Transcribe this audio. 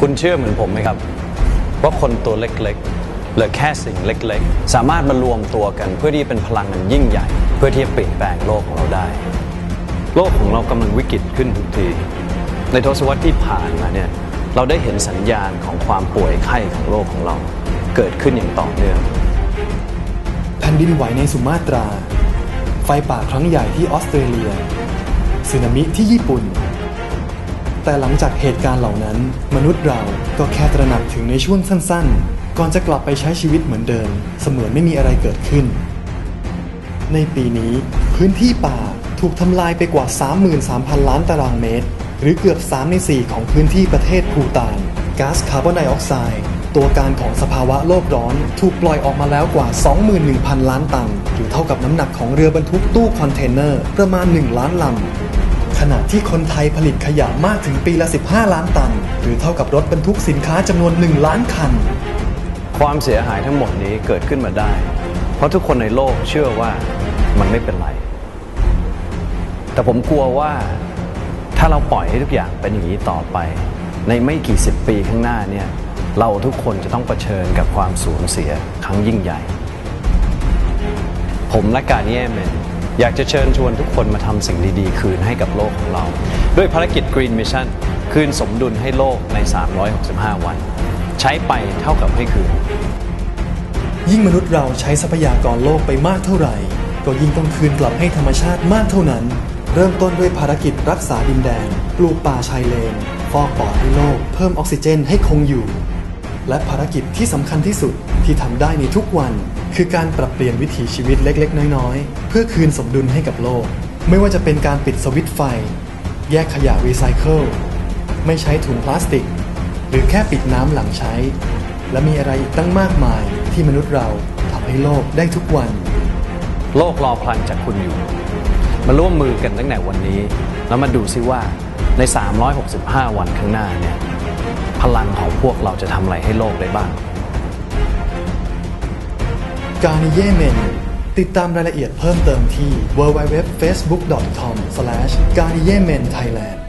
คุณเชื่อเหมือนผมไหมครับ ว่าคนตัวเล็กๆหรือแค่สิ่งเล็กๆ สามารถมารวมตัวกันเพื่อที่เป็นพลังอันยิ่งใหญ่ เพื่อที่จะเปลี่ยนแปลงโลกของเราได้ โลกของเรากำลังวิกฤตขึ้นทุกที ในทศวรรษที่ผ่านมาเนี่ยเราได้เห็นสัญญาณของความป่วยไข้ของโลกของเรา เกิดขึ้นอย่างต่อเนื่องแผ่นดินไหวในสุมาตรา ไฟป่าครั้งใหญ่ที่ออสเตรเลียสึนามิที่ญี่ปุ่น แต่หลังจากเหตุการณ์เหล่านั้น มนุษย์เราก็แค่ตระหนักถึงในช่วงสั้นๆ ก่อนจะกลับไปใช้ชีวิตเหมือนเดิม เสมือนไม่มีอะไรเกิดขึ้น ในปีนี้ พื้นที่ป่าถูกทำลายไปกว่า 33,000 ล้านตารางเมตร หรือเกือบ 3 ใน 4 ของพื้นที่ประเทศภูตานก๊าซคาร์บอนไดออกไซด์ตัวการของสภาวะโลกร้อนถูกปล่อยออกมาแล้วกว่า 21,000 ล้านตันหรือเท่ากับน้ำหนักของเรือบรรทุกตู้คอนเทนเนอร์ประมาณ 1 ล้านลำ ขณะที่คนไทยผลิตขยะมากถึงปีละ 15 ล้านตัน หรือเท่ากับรถบรรทุกสินค้าจำนวน 1 ล้านคัน ความเสียหายทั้งหมดนี้เกิดขึ้นมาได้ เพราะทุกคนในโลกเชื่อว่ามันไม่เป็นไร แต่ผมกลัวว่าถ้าเราปล่อยให้ทุกอย่างเป็นอย่างนี้ต่อไป ในไม่กี่สิบปีข้างหน้าเนี่ยเราทุกคนจะต้องเผชิญกับความสูญเสียครั้งยิ่งใหญ่ ผมและการเย่เมน อยากจะเชิญชวนทุกคนมาทำสิ่งดีๆ คืนให้กับโลกของเรา ด้วยภารกิจ Green Mission คืนสมดุลให้โลกใน 365 วัน ใช้ไปเท่ากับให้คืน ยิ่งมนุษย์เราใช้ทรัพยากรโลกไปมากเท่าไหร่ ก็ยิ่งต้องคืนกลับให้ธรรมชาติมากเท่านั้น เริ่มต้นด้วยภารกิจรักษาดินแดน ปลูกป่าชายเลน ฟอกปอดให้โลก เพิ่มออกซิเจนให้คงอยู่ และภารกิจที่สำคัญที่สุดที่ทำได้ในทุกวัน คือการปรับเปลี่ยนวิถีชีวิตเล็กๆ น้อยๆ เพื่อคืนสมดุลให้กับโลก ไม่ว่าจะเป็นการปิดสวิตช์ไฟ แยกขยะรีไซเคิลไม่ใช้ถุงพลาสติก หรือแค่ปิดน้ำหลังใช้ และมีอะไรอีกตั้งมากมายที่มนุษย์เราทำให้โลกได้ทุกวัน โลกรอพลังจากคุณอยู่ มาร่วมมือกันตั้งแต่วันนี้ แล้วมาดูซิว่าใน 365 วันข้างหน้าเนี่ย พลังของพวกเราจะทำอะไรให้โลกได้บ้าง การิเยเมน ติดตามรายละเอียดเพิ่มเติมที่ www.facebook.com/garniyementhailand